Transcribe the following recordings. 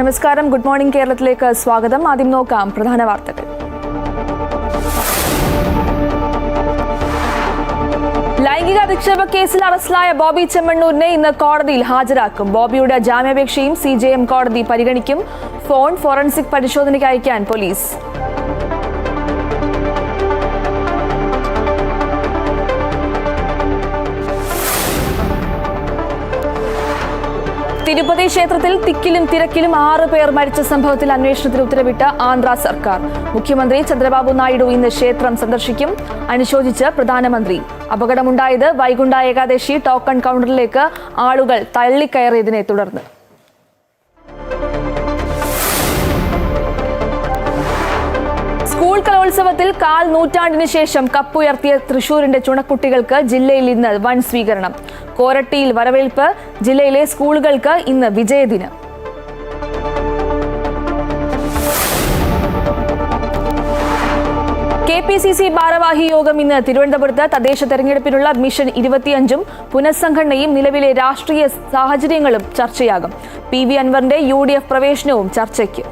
നമസ്കാരം. Good morning കേരളത്തിലേക്ക് സ്വാഗതം. ആദ്യം നോക്കാം പ്രധാന വാർത്തകൾ. ലൈംഗിക അധിക്ഷേപ കേസിൽ അറസ്റ്റിലായ ബോബി ചെമ്മണ്ണൂരിനെ ഇന്ന് കോടതിയിൽ ഹാജരാക്കും. ബോബിയുടെ ജാമ്യാപേക്ഷയും സി കോടതി പരിഗണിക്കും. ഫോൺ ഫോറൻസിക് പരിശോധനയ്ക്ക് അയക്കാൻ പോലീസ്. തിരുപ്പതി ക്ഷേത്രത്തിൽ തിക്കിലും തിരക്കിലും ആറ് പേർ മരിച്ച സംഭവത്തിൽ അന്വേഷണത്തിന് ഉത്തരവിട്ട ആന്ധ്ര സർക്കാർ. മുഖ്യമന്ത്രി ചന്ദ്രബാബു നായിഡു ഇന്ന് ക്ഷേത്രം സന്ദർശിക്കും. അനുശോചിച്ച് പ്രധാനമന്ത്രി. അപകടമുണ്ടായത് വൈകുണ്ഠ ഏകാദശി ടോക്കൺ കൗണ്ടറിലേക്ക് ആളുകൾ തള്ളിക്കയറിയതിനെ തുടർന്ന്. കലോത്സവത്തിൽ കാൽ നൂറ്റാണ്ടിന് ശേഷം കപ്പുയർത്തിയ തൃശൂരിന്റെ ചുണക്കുട്ടികൾക്ക് ജില്ലയിൽ ഇന്ന് വൻ സ്വീകരണം. കോരട്ടിയിൽ വരവേൽപ്പ് ജില്ലയിലെ സ്കൂളുകൾക്ക് ഇന്ന് വിജയദിനം. കെ പി സി സി ഭാരവാഹി യോഗം ഇന്ന് തിരുവനന്തപുരത്ത് തദ്ദേശ തെരഞ്ഞെടുപ്പിനുള്ള മിഷൻ ഇരുപത്തിയഞ്ചും പുനഃസംഘടനയും നിലവിലെ രാഷ്ട്രീയ സാഹചര്യങ്ങളും ചർച്ചയാകും. പി വി അൻവറിന്റെ യു ഡി എഫ് പ്രവേശനവും ചർച്ചയ്ക്ക്.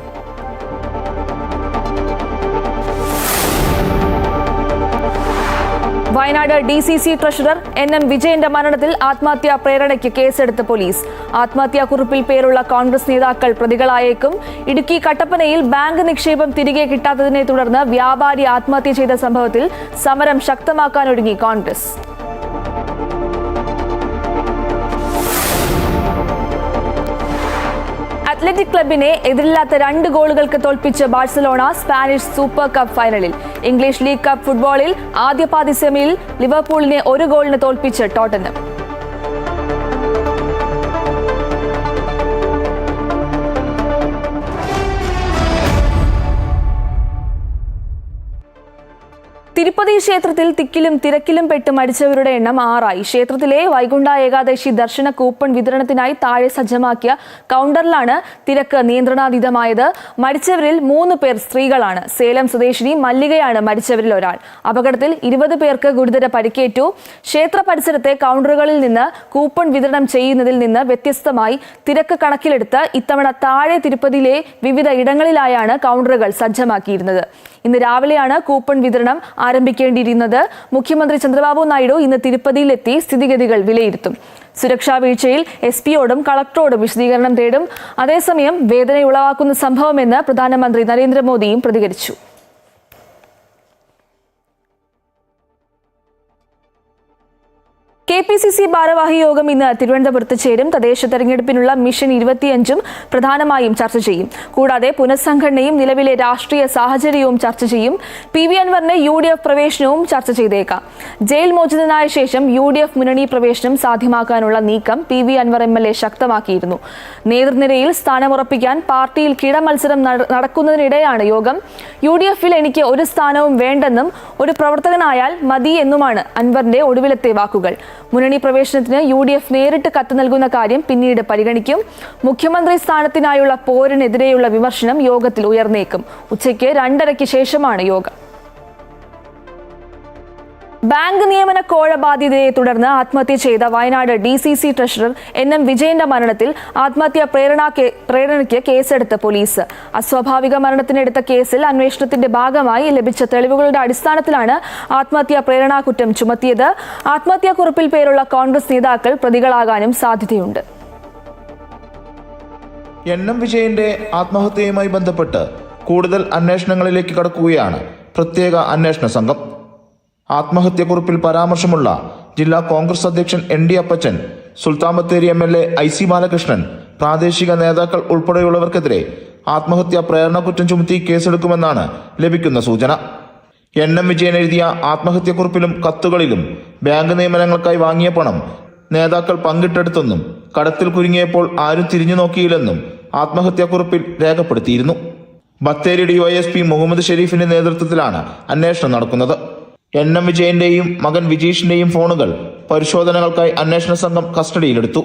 Wayanad D C C treasurer N M വിജയന്റെ മരണത്തിൽ ആത്മഹത്യാ പ്രേരണയ്ക്ക് കേസെടുത്ത പോലീസ്. ആത്മഹത്യാ കുറിപ്പിൽ പേരുള്ള കോൺഗ്രസ് നേതാക്കൾ പ്രതികളായേക്കും. ഇടുക്കി കട്ടപ്പനയിൽ ബാങ്ക് നിക്ഷേപം തിരികെ കിട്ടാത്തതിനെ തുടർന്ന് വ്യാപാരി ആത്മഹത്യ ചെയ്ത സംഭവത്തിൽ സമരം ശക്തമാക്കാനൊരുങ്ങി കോൺഗ്രസ്. അത്ലറ്റിക് ക്ലബിനെ എതിരില്ലാത്ത രണ്ട് ഗോളുകൾക്ക് തോൽപ്പിച്ച് ബാഴ്സലോണ സ്പാനിഷ് സൂപ്പർ കപ്പ് ഫൈനലിൽ. ഇംഗ്ലീഷ് ലീഗ് കപ്പ് ഫുട്ബോളിൽ ആദ്യ പാതി സെമിയിൽ ലിവർപൂളിനെ ഒരു ഗോളിന് തോൽപ്പിച്ച് ടോട്ടനം തിരുപ്പതി ക്ഷേത്രത്തിൽ തിക്കിലും തിരക്കിലും പെട്ട് മരിച്ചവരുടെ എണ്ണം ആറായി. ക്ഷേത്രത്തിലെ വൈകുണ്ഠ ഏകാദശി ദർശന കൂപ്പൺ വിതരണത്തിനായി താഴെ സജ്ജമാക്കിയ കൗണ്ടറിലാണ് തിരക്ക് നിയന്ത്രണാതീതമായത്. മരിച്ചവരിൽ മൂന്ന് പേർ സ്ത്രീകളാണ്. സേലം സ്വദേശിനി മല്ലികയാണ് മരിച്ചവരിൽ ഒരാൾ. അപകടത്തിൽ ഇരുപത് പേർക്ക് ഗുരുതര പരിക്കേറ്റു. ക്ഷേത്ര പരിസരത്തെ കൗണ്ടറുകളിൽ നിന്ന് കൂപ്പൺ വിതരണം ചെയ്യുന്നതിൽ നിന്ന് വ്യത്യസ്തമായി തിരക്ക് കണക്കിലെടുത്ത് ഇത്തവണ താഴെ തിരുപ്പതിയിലെ വിവിധ ഇടങ്ങളിലായാണ് കൗണ്ടറുകൾ സജ്ജമാക്കിയിരുന്നത്. ഇന്ന് രാവിലെയാണ് കൂപ്പൺ വിതരണം ആരംഭിക്കേണ്ടിയിരുന്നത്. മുഖ്യമന്ത്രി ചന്ദ്രബാബു നായിഡു ഇന്ന് തിരുപ്പതിയിലെത്തി സ്ഥിതിഗതികൾ വിലയിരുത്തും. സുരക്ഷാ വീഴ്ചയിൽ എസ് പിയോടും കളക്ടറോടും വിശദീകരണം തേടും. അതേസമയം വേദന ഉളവാക്കുന്ന സംഭവമെന്ന് പ്രധാനമന്ത്രി നരേന്ദ്രമോദിയും പ്രതികരിച്ചു. കെ പി സി സി ഭാരവാഹി യോഗം ഇന്ന് തിരുവനന്തപുരത്ത് ചേരും. തദ്ദേശ തെരഞ്ഞെടുപ്പിനുള്ള മിഷൻ ഇരുപത്തിയഞ്ചും പ്രധാനമായും ചർച്ച ചെയ്യും. കൂടാതെ പുനഃസംഘടനയും നിലവിലെ രാഷ്ട്രീയ സാഹചര്യവും ചർച്ച ചെയ്യും. പി വി അൻവറിന്റെ യു ഡി എഫ് പ്രവേശനവും ചർച്ച ചെയ്തേക്കാം. ജയിൽ മോചിതനായ ശേഷം യു ഡി എഫ് മുന്നണി പ്രവേശനം സാധ്യമാക്കാനുള്ള നീക്കം P V Anvar M L A ശക്തമാക്കിയിരുന്നു. നേതൃനിരയിൽ സ്ഥാനമുറപ്പിക്കാൻ പാർട്ടിയിൽ കിടമത്സരം നട- നടക്കുന്നതിനിടെയാണ് യോഗം. യു ഡി എഫിൽ എനിക്ക് ഒരു സ്ഥാനവും വേണ്ടെന്നും ഒരു പ്രവർത്തകനായാൽ മതി എന്നുമാണ് അൻവറിന്റെ ഒടുവിലത്തെ വാക്കുകൾ. മുന്നണി പ്രവേശനത്തിന് യു ഡി എഫ് നേരിട്ട് കത്ത് നൽകുന്ന കാര്യം പിന്നീട് പരിഗണിക്കും. മുഖ്യമന്ത്രി സ്ഥാനത്തിനായുള്ള പോരിനെതിരെയുള്ള വിമർശനം യോഗത്തിൽ ഉയർന്നേക്കും. ഉച്ചയ്ക്ക് രണ്ടരയ്ക്ക് ശേഷമാണ് യോഗം. ബാങ്ക് നിയമന കോഴ ബാധ്യതയെ തുടർന്ന് ആത്മഹത്യ ചെയ്ത Wayanad D C C treasurer N M വിജയന്റെ മരണത്തിൽ ആത്മഹത്യ പ്രേരണയ്ക്ക് കേസെടുത്ത് പോലീസ്. അസ്വാഭാവിക മരണത്തിനെടുത്ത കേസിൽ അന്വേഷണത്തിന്റെ ഭാഗമായി ലഭിച്ച തെളിവുകളുടെ അടിസ്ഥാനത്തിലാണ് ആത്മഹത്യ പ്രേരണാ കുറ്റം ചുമത്തിയത്. ആത്മഹത്യാക്കുറിപ്പിൽ പേരുള്ള കോൺഗ്രസ് നേതാക്കൾ പ്രതികളാകാനും സാധ്യതയുണ്ട്. എൻ എം വിജയന്റെ ആത്മഹത്യയുമായി ബന്ധപ്പെട്ട് കൂടുതൽ അന്വേഷണങ്ങളിലേക്ക് കടക്കുകയാണ് പ്രത്യേക അന്വേഷണ സംഘം. ആത്മഹത്യക്കുറിപ്പിൽ പരാമർശമുള്ള ജില്ലാ കോൺഗ്രസ് അധ്യക്ഷൻ N D Appachan Sultan Bathery M L A I C Balakrishnan പ്രാദേശിക നേതാക്കൾ ഉൾപ്പെടെയുള്ളവർക്കെതിരെ ആത്മഹത്യാ പ്രേരണക്കുറ്റം ചുമത്തി കേസെടുക്കുമെന്നാണ് ലഭിക്കുന്ന സൂചന. എൻ എം വിജയൻ എഴുതിയ ആത്മഹത്യക്കുറിപ്പിലും കത്തുകളിലും ബാങ്ക് നിയമനങ്ങൾക്കായി വാങ്ങിയ പണം നേതാക്കൾ പങ്കിട്ടെടുത്തെന്നും കടത്തിൽ കുരുങ്ങിയപ്പോൾ ആരും തിരിഞ്ഞു നോക്കിയില്ലെന്നും ആത്മഹത്യാക്കുറിപ്പിൽ രേഖപ്പെടുത്തിയിരുന്നു. ബത്തേരി ഡിവൈഎസ്പി മുഹമ്മദ് ഷെരീഫിന്റെ നേതൃത്വത്തിലാണ് അന്വേഷണം നടക്കുന്നത്. എൻ എം വിജയന്റെയും മകൻ വിജീഷിന്റെയും ഫോണുകൾ പരിശോധനകൾക്കായി അന്വേഷണ സംഘം കസ്റ്റഡിയിലെടുത്തു.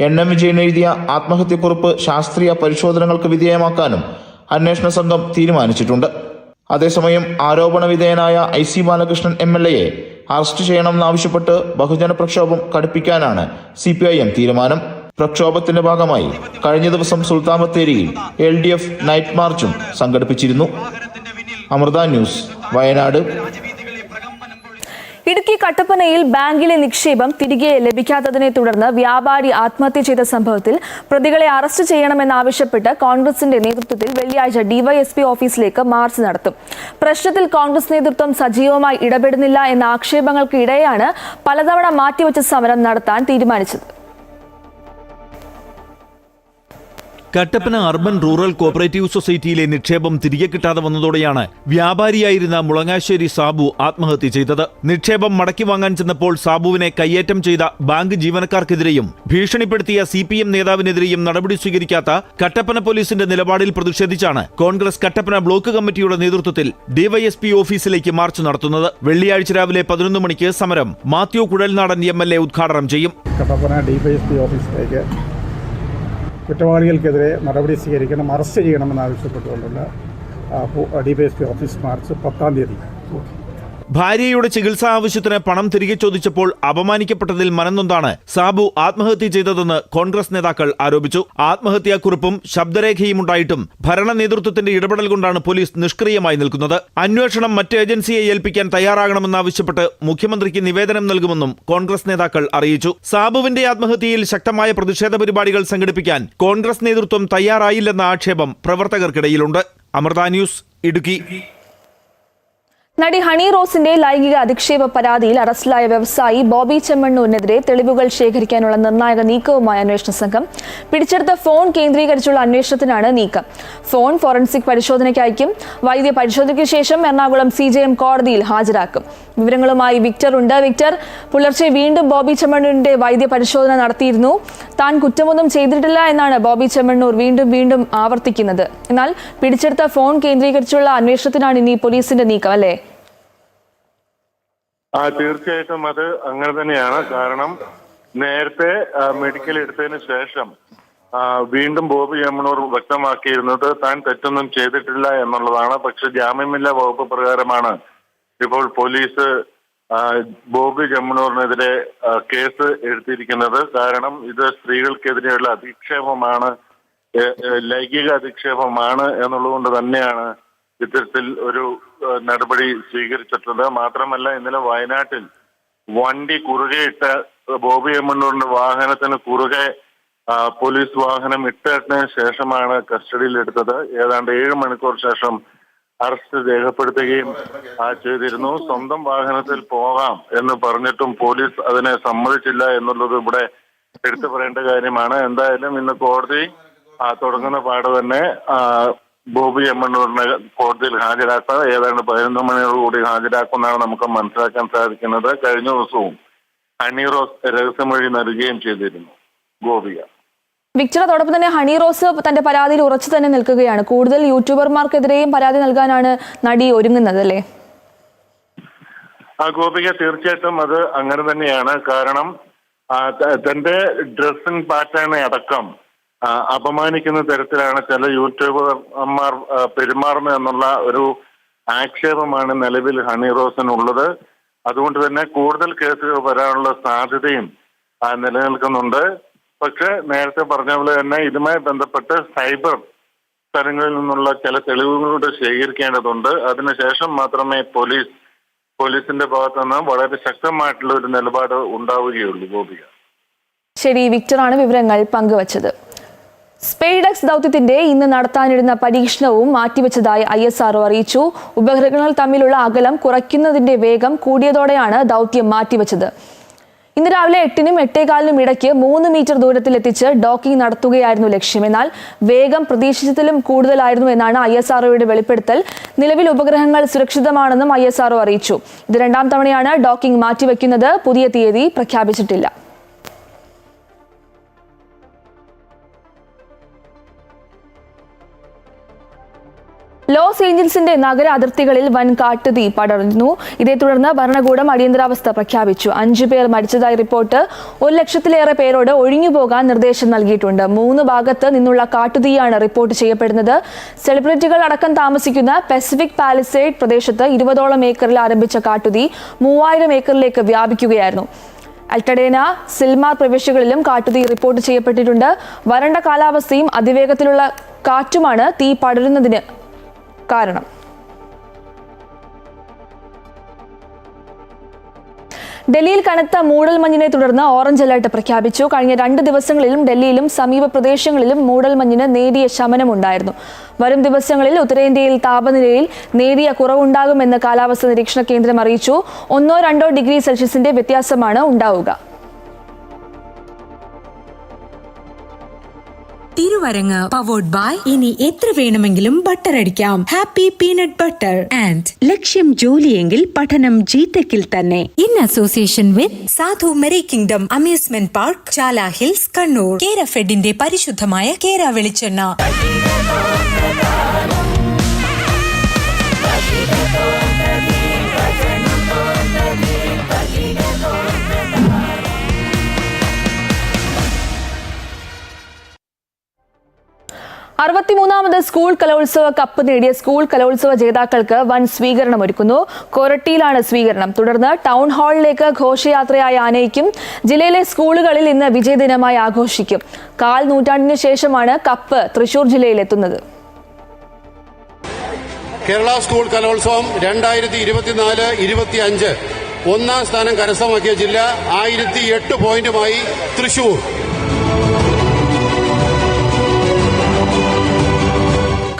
എൻ എം വിജയൻ എഴുതിയ ആത്മഹത്യക്കുറിപ്പ് ശാസ്ത്രീയ പരിശോധനകൾക്ക് വിധേയമാക്കാനും അന്വേഷണ സംഘം തീരുമാനിച്ചിട്ടുണ്ട്. അതേസമയം ആരോപണ വിധേയനായ I C Balakrishnan M L എയെ arrest ചെയ്യണമെന്നാവശ്യപ്പെട്ട് ബഹുജന പ്രക്ഷോഭം കടുപ്പിക്കാനാണ് സി പി ഐ എം തീരുമാനം. പ്രക്ഷോഭത്തിന്റെ ഭാഗമായി കഴിഞ്ഞ ദിവസം സുൽത്താൻ ബത്തേരിയിൽ എൽ ഡി എഫ് നൈറ്റ് മാർച്ചും സംഘടിപ്പിച്ചിരുന്നു. അമൃത ന്യൂസ് വയനാട്. ഇടുക്കി കട്ടപ്പനയിൽ ബാങ്കിലെ നിക്ഷേപം തിരികെ ലഭിക്കാത്തതിനെ തുടർന്ന് വ്യാപാരി ആത്മഹത്യ ചെയ്ത സംഭവത്തിൽ പ്രതികളെ അറസ്റ്റ് ചെയ്യണമെന്നാവശ്യപ്പെട്ട് കോൺഗ്രസിന്റെ നേതൃത്വത്തിൽ വെള്ളിയാഴ്ച ഡിവൈഎസ്പി ഓഫീസിലേക്ക് മാർച്ച് നടത്തും. പ്രശ്നത്തിൽ കോൺഗ്രസ് നേതൃത്വം സജീവമായി ഇടപെടുന്നില്ല എന്ന ആക്ഷേപങ്ങൾക്ക് ഇടെയാണ് പലതവണ മാറ്റിവെച്ച സമരം നടത്താൻ തീരുമാനിച്ചത്. കട്ടപ്പന അർബൻ റൂറൽ കോപ്പറേറ്റീവ് സൊസൈറ്റിയിലെ നിക്ഷേപം തിരികെ കിട്ടാതെ വന്നതോടെയാണ് വ്യാപാരിയായിരുന്ന മുളങ്ങാശ്ശേരി സാബു ആത്മഹത്യ ചെയ്തത്. നിക്ഷേപം മടക്കി വാങ്ങാൻ ചെന്നപ്പോൾ സാബുവിനെ കയ്യേറ്റം ചെയ്ത ബാങ്ക് ജീവനക്കാർക്കെതിരെയും ഭീഷണിപ്പെടുത്തിയ സി പി എം നേതാവിനെതിരെയും നടപടി സ്വീകരിക്കാത്ത കട്ടപ്പന പോലീസിന്റെ നിലപാടിൽ പ്രതിഷേധിച്ചാണ് കോൺഗ്രസ് കട്ടപ്പന ബ്ലോക്ക് കമ്മിറ്റിയുടെ നേതൃത്വത്തിൽ ഡിവൈഎസ്പി ഓഫീസിലേക്ക് മാർച്ച് നടത്തുന്നത്. വെള്ളിയാഴ്ച രാവിലെ പതിനൊന്ന് മണിക്ക് സമരം. Mathew Kuzhalnadan M L A ഉദ്ഘാടനം ചെയ്യും. കട്ടപ്പന ഡിവൈഎസ്പി ഓഫീസിലേക്ക് കുറ്റവാളികൾക്കെതിരെ നടപടി സ്വീകരിക്കണം അറസ്റ്റ് ചെയ്യണമെന്നാവശ്യപ്പെട്ടുകൊണ്ടുള്ള പി ഓഫീസ് മാർച്ച് പത്താം തീയതി. ഭാര്യയുടെ ചികിത്സാ ആവശ്യത്തിന് പണം തിരികെ ചോദിച്ചപ്പോൾ അപമാനിക്കപ്പെട്ടതിൽ മനംനൊന്താണ് സാബു ആത്മഹത്യ ചെയ്തതെന്ന് കോൺഗ്രസ് നേതാക്കൾ ആരോപിച്ചു. ആത്മഹത്യാക്കുറിപ്പും ശബ്ദരേഖയും ഉണ്ടായിട്ടും ഭരണ നേതൃത്വത്തിന്റെ ഇടപെടൽ കൊണ്ടാണ് പോലീസ് നിഷ്ക്രിയമായി നിൽക്കുന്നത്. അന്വേഷണം മറ്റ് ഏജൻസിയെ ഏൽപ്പിക്കാൻ തയ്യാറാകണമെന്നാവശ്യപ്പെട്ട് മുഖ്യമന്ത്രിക്ക് നിവേദനം നൽകുമെന്നും കോൺഗ്രസ് നേതാക്കൾ അറിയിച്ചു. സാബുവിന്റെ ആത്മഹത്യയിൽ ശക്തമായ പ്രതിഷേധ പരിപാടികൾ സംഘടിപ്പിക്കാൻ കോൺഗ്രസ് നേതൃത്വം തയ്യാറായില്ലെന്ന ആക്ഷേപം പ്രവർത്തകർക്കിടയിലുണ്ട്. അമൃത ന്യൂസ് ഇടുക്കി. നടി ഹണി റോസിന്റെ ലൈംഗിക അധിക്ഷേപ പരാതിയിൽ അറസ്റ്റിലായ വ്യവസായി ബോബി ചെമ്മണ്ണൂരിനെതിരെ തെളിവുകൾ ശേഖരിക്കാനുള്ള നിർണായക നീക്കവുമായി അന്വേഷണ സംഘം പിടിച്ചെടുത്ത ഫോൺ കേന്ദ്രീകരിച്ചുള്ള അന്വേഷണത്തിനാണ് നീക്കം. ഫോൺ ഫോറൻസിക് പരിശോധനയ്ക്കയക്കും വൈദ്യ പരിശോധനയ്ക്ക് ശേഷം എറണാകുളം സി കോടതിയിൽ ഹാജരാക്കും. വിവരങ്ങളുമായി വിക്ടർ ഉണ്ട്. വിക്ടർ പുലർച്ചെ വീണ്ടും ബോബി ചെമ്മണ്ണൂരിന്റെ വൈദ്യ പരിശോധന നടത്തിയിരുന്നു. താൻ കുറ്റമൊന്നും ചെയ്തിട്ടില്ല എന്നാണ് ബോബി ചെമ്മണ്ണൂർ വീണ്ടും വീണ്ടും ആവർത്തിക്കുന്നത്. എന്നാൽ പിടിച്ചെടുത്ത ഫോൺ കേന്ദ്രീകരിച്ചുള്ള അന്വേഷണത്തിനാണ് ഇനി പോലീസിന്റെ നീക്കം അല്ലേ? ആ തീർച്ചയായിട്ടും അത് അങ്ങനെ തന്നെയാണ്. കാരണം നേരത്തെ മെഡിക്കൽ എടുത്തതിന് ശേഷം വീണ്ടും ബോബി യമ്മണൂർ വ്യക്തമാക്കിയിരുന്നത് താൻ തെറ്റൊന്നും ചെയ്തിട്ടില്ല എന്നുള്ളതാണ്. പക്ഷെ ജാമ്യമില്ലാ വകുപ്പ് പ്രകാരമാണ് ഇപ്പോൾ പോലീസ് ബോബി ജമ്മണൂറിനെതിരെ കേസ് എടുത്തിരിക്കുന്നത്. കാരണം ഇത് സ്ത്രീകൾക്കെതിരെയുള്ള അധിക്ഷേപമാണ് ലൈംഗിക അധിക്ഷേപമാണ് എന്നുള്ളതുകൊണ്ട് തന്നെയാണ് ഇത്തരത്തിൽ ഒരു നടപടി സ്വീകരിച്ചിട്ടുണ്ട്. മാത്രമല്ല ഇന്നലെ വയനാട്ടിൽ വണ്ടി കുറുകെയിട്ട ബോബി എമ്മണ്ണൂറിന്റെ വാഹനത്തിന് കുറുകെ പോലീസ് വാഹനം ഇട്ടതിന് ശേഷമാണ് കസ്റ്റഡിയിൽ എടുത്തത്. ഏതാണ്ട് ഏഴ് മണിക്കൂർ ശേഷം അറസ്റ്റ് രേഖപ്പെടുത്തുകയും ചെയ്തിരുന്നു. സ്വന്തം വാഹനത്തിൽ പോകാം എന്ന് പറഞ്ഞിട്ടും പോലീസ് അതിനെ സമ്മതിച്ചില്ല എന്നുള്ളത് ഇവിടെ എടുത്തു പറയേണ്ട കാര്യമാണ്. എന്തായാലും ഇന്ന് കോടതി തുടങ്ങുന്ന പാട് തന്നെ ബോബി എമ്മണ്ണൂരിനെ കോടതിയിൽ ഹാജരാക്കുക ഏതാണ്ട് പതിനൊന്ന് മണിയോടുകൂടി ഹാജരാക്കുമെന്നാണ് നമുക്ക് മനസ്സിലാക്കാൻ സാധിക്കുന്നത്. കഴിഞ്ഞ ദിവസവും ഹണി റോസ് രഹസ്യമൊഴി നൽകുകയും ചെയ്തിരുന്നു ഗോപിക. വിക്ടർ അതോടൊപ്പം തന്നെ ഹണി റോസ് തന്റെ പരാതിയിൽ ഉറച്ചു തന്നെ നിൽക്കുകയാണ്. കൂടുതൽ യൂട്യൂബർമാർക്കെതിരെയും പരാതി നൽകാനാണ് നടി ഒരുങ്ങുന്നത് അല്ലേ? ആ ഗോപിക തീർച്ചയായിട്ടും അത് അങ്ങനെ തന്നെയാണ്. കാരണം തന്റെ ഡ്രസ്സിംഗ് പാറ്റേൺ അടക്കം അപമാനിക്കുന്ന തരത്തിലാണ് ചില യൂട്യൂബർമാർ പെരുമാറുന്നത് എന്നുള്ള ഒരു ആക്ഷേപമാണ് നിലവിൽ ഹണി റോസിനുള്ളത് അതുകൊണ്ട് തന്നെ കൂടുതൽ കേസുകൾ വരാനുള്ള സാധ്യതയും നിലനിൽക്കുന്നുണ്ട്. പക്ഷെ നേരത്തെ പറഞ്ഞ പോലെ തന്നെ ഇതുമായി ബന്ധപ്പെട്ട് സൈബർ സ്ഥലങ്ങളിൽ നിന്നുള്ള ചില തെളിവുകളൂടെ ശേഖരിക്കേണ്ടതുണ്ട്. അതിനുശേഷം മാത്രമേ പോലീസ് പോലീസിന്റെ ഭാഗത്തു നിന്ന് വളരെ ശക്തമായിട്ടുള്ള ഒരു നിലപാട് ഉണ്ടാവുകയുള്ളൂ ഗോപിക. ശരി വിക്ടറാണ് വിവരങ്ങൾ പങ്കുവച്ചത്. സ്പെയ്ഡക്സ് ദൗത്യത്തിന്റെ ഇന്ന് നടത്താനിരുന്ന പരീക്ഷണവും മാറ്റിവെച്ചതായി ഐ എസ് ആർഒ അറിയിച്ചു. ഉപഗ്രഹങ്ങൾ തമ്മിലുള്ള അകലം കുറയ്ക്കുന്നതിന്റെ വേഗം കൂടിയതോടെയാണ് ദൗത്യം മാറ്റിവെച്ചത്. ഇന്ന് രാവിലെ എട്ടിനും എട്ടേകാലിനും ഇടയ്ക്ക് മൂന്ന് മീറ്റർ ദൂരത്തിലെത്തിച്ച് ഡോക്കിംഗ് നടത്തുകയായിരുന്നു ലക്ഷ്യം. എന്നാൽ വേഗം പ്രതീക്ഷിച്ചതിലും കൂടുതലായിരുന്നു എന്നാണ് ഐ എസ് ആർഒയുടെ വെളിപ്പെടുത്തൽ. നിലവിൽ ഉപഗ്രഹങ്ങൾ സുരക്ഷിതമാണെന്നും ഐ എസ് ആർഒ അറിയിച്ചു. ഇത് രണ്ടാം തവണയാണ് ഡോക്കിംഗ് മാറ്റിവെക്കുന്നത്. പുതിയ തീയതി പ്രഖ്യാപിച്ചിട്ടില്ല. ലോസ് ഏഞ്ചൽസിന്റെ നഗര അതിർത്തികളിൽ വൻ കാട്ടുതീ പടർന്നു. ഇതേ തുടർന്ന് ഭരണകൂടം അടിയന്തരാവസ്ഥ പ്രഖ്യാപിച്ചു. അഞ്ചു പേർ മരിച്ചതായി റിപ്പോർട്ട്. ഒരു ലക്ഷത്തിലേറെ പേരോട് ഒഴിഞ്ഞുപോകാൻ നിർദ്ദേശം നൽകിയിട്ടുണ്ട്. മൂന്ന് ഭാഗത്ത് നിന്നുള്ള കാട്ടുതീയാണ് റിപ്പോർട്ട് ചെയ്യപ്പെടുന്നത്. സെലിബ്രിറ്റികൾ അടക്കം താമസിക്കുന്ന പസഫിക് പാലിസൈഡ് പ്രദേശത്ത് ഇരുപതോളം ഏക്കറിൽ ആരംഭിച്ച കാട്ടുതീ മൂവായിരം ഏക്കറിലേക്ക് വ്യാപിക്കുകയായിരുന്നു. അൽട്ടഡേന സിൽമാർ പ്രവിശ്യകളിലും കാട്ടുതീ റിപ്പോർട്ട് ചെയ്യപ്പെട്ടിട്ടുണ്ട്. വരണ്ട കാലാവസ്ഥയും അതിവേഗത്തിലുള്ള കാറ്റുമാണ് തീ പടരുന്നതിന് കാരണം. ഡൽഹിയിൽ കനത്ത മൂടൽമഞ്ഞിനെ തുടർന്ന് ഓറഞ്ച് അലർട്ട് പ്രഖ്യാപിച്ചു. കഴിഞ്ഞ രണ്ട് ദിവസങ്ങളിലും ഡൽഹിയിലും സമീപ പ്രദേശങ്ങളിലും മൂടൽമഞ്ഞിന് നേരിയ ശമനമുണ്ടായിരുന്നു. വരും ദിവസങ്ങളിൽ ഉത്തരേന്ത്യയിൽ താപനിലയിൽ നേരിയ കുറവുണ്ടാകുമെന്ന് കാലാവസ്ഥാ നിരീക്ഷണ കേന്ദ്രം അറിയിച്ചു. ഒന്നോ രണ്ടോ ഡിഗ്രി സെൽഷ്യസിന്റെ വ്യത്യാസമാണ് ഉണ്ടാവുക. തിരുവരങ്ങ് പവേർഡ് ബൈ ഇനി എത്ര വേണമെങ്കിലും ബട്ടർ അടിക്കാം. ഹാപ്പി പീനട്ട് ബട്ടർ ആൻഡ് ലക്ഷ്യം ജോലിയെങ്കിൽ പഠനം ജിടെക്കിൽ തന്നെ. In association with Sadhu merry kingdom amusement park Chala hills Kannur Kera ഫെഡിന്റെ പരിശുദ്ധമായ കേര വെളിച്ചെണ്ണ അറുപത്തിമൂന്നാമത് സ്കൂൾ കലോത്സവ കപ്പ് നേടിയ സ്കൂൾ കലോത്സവ ജേതാക്കൾക്ക് വൻ സ്വീകരണം ഒരുക്കുന്നു കൊരട്ടിയിലാണ് സ്വീകരണം. തുടർന്ന് ടൗൺ ഹാളിലേക്ക് ഘോഷയാത്രയായി ആനയിക്കും ജില്ലയിലെ സ്കൂളുകളിൽ ഇന്ന് വിജയദിനമായി ആഘോഷിക്കും. കാൽ നൂറ്റാണ്ടിന് ശേഷമാണ് കപ്പ് തൃശൂർ ജില്ലയിലെത്തുന്നത്. കേരള സ്കൂൾ കലോത്സവം രണ്ടായിരത്തി ഇരുപത്തിനാല് ഇരുപത്തി അഞ്ച് ഒന്നാം സ്ഥാനം കരസ്ഥമാക്കിയ ജില്ല ആയിരത്തി എട്ട് പോയിന്റുമായി തൃശൂർ.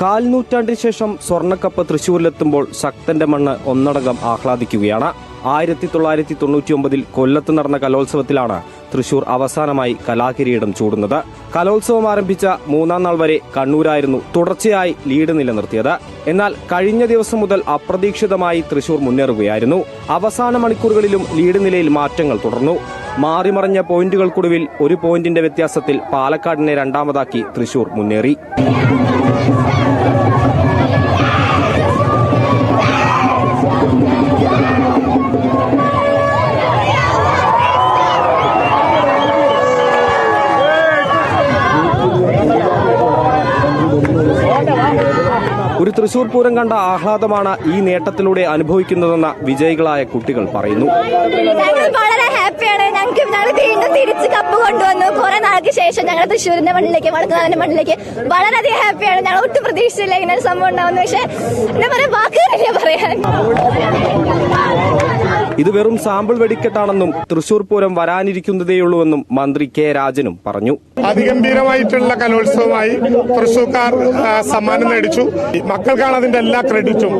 കാൽ നൂറ്റാണ്ടിന് ശേഷം സ്വർണക്കപ്പ് തൃശൂരിലെത്തുമ്പോൾ ശക്തന്റെ മണ്ണ് ഒന്നടങ്കം ആഹ്ലാദിക്കുകയാണ്. ആയിരത്തി തൊള്ളായിരത്തി തൊണ്ണൂറ്റിയൊമ്പതിൽ കൊല്ലത്ത് നടന്ന കലോത്സവത്തിലാണ് തൃശൂർ അവസാനമായി കലാകിരീടം ചൂടുന്നത്. കലോത്സവം ആരംഭിച്ച മൂന്നാം നാൾ വരെ കണ്ണൂരായിരുന്നു തുടർച്ചയായി ലീഡ് നിലനിർത്തിയത്. എന്നാൽ കഴിഞ്ഞ ദിവസം മുതൽ അപ്രതീക്ഷിതമായി തൃശൂർ മുന്നേറുകയായിരുന്നു. അവസാന മണിക്കൂറുകളിലും ലീഡ് നിലയിൽ മാറ്റങ്ങൾ തുടർന്നു. മാറിമറിഞ്ഞ പോയിന്റുകൾക്കൊടുവിൽ ഒരു പോയിന്റിന്റെ വ്യത്യാസത്തിൽ പാലക്കാടിനെ രണ്ടാമതാക്കി തൃശൂർ മുന്നേറി. തൃശൂർ പൂരം കണ്ട ആഹ്ലാദമാണ് ഈ നേട്ടത്തിലൂടെ അനുഭവിക്കുന്നതെന്ന് വിജയികളായ കുട്ടികൾ പറയുന്നു. വളരെ ഹാപ്പിയാണ്. ഞങ്ങൾക്ക് ഞങ്ങൾ വീണ്ടും തിരിച്ച് കപ്പ് കൊണ്ടുവന്നു. കുറെ നാൾക്ക് ശേഷം ഞങ്ങൾ തൃശ്ശൂരിന്റെ മണ്ണിലേക്ക് വടക്കുനാഥന്റെ മണ്ണിലേക്ക് വളരെയധികം ഹാപ്പിയാണ്. ഞങ്ങൾ ഒട്ടും പ്രതീക്ഷിച്ചില്ല ഇങ്ങനെ സംഭവം ഉണ്ടാവുന്നു പക്ഷെ എന്താ പറയാ? വാക്കുകളില്ല പറയാൻ. ഇത് വെറും സാമ്പിൾ വെടിക്കെട്ടാണെന്നും തൃശൂർ പൂരം വരാനിരിക്കുന്നതേയുള്ളൂവെന്നും മന്ത്രി കെ രാജനും പറഞ്ഞു. അതിഗംഭീരമായിട്ടുള്ള കലോത്സവമായി തൃശൂർക്കാർ സമ്മാനം നേടിച്ചു. മക്കൾക്കാണ് അതിന്റെ എല്ലാ ക്രെഡിറ്റും.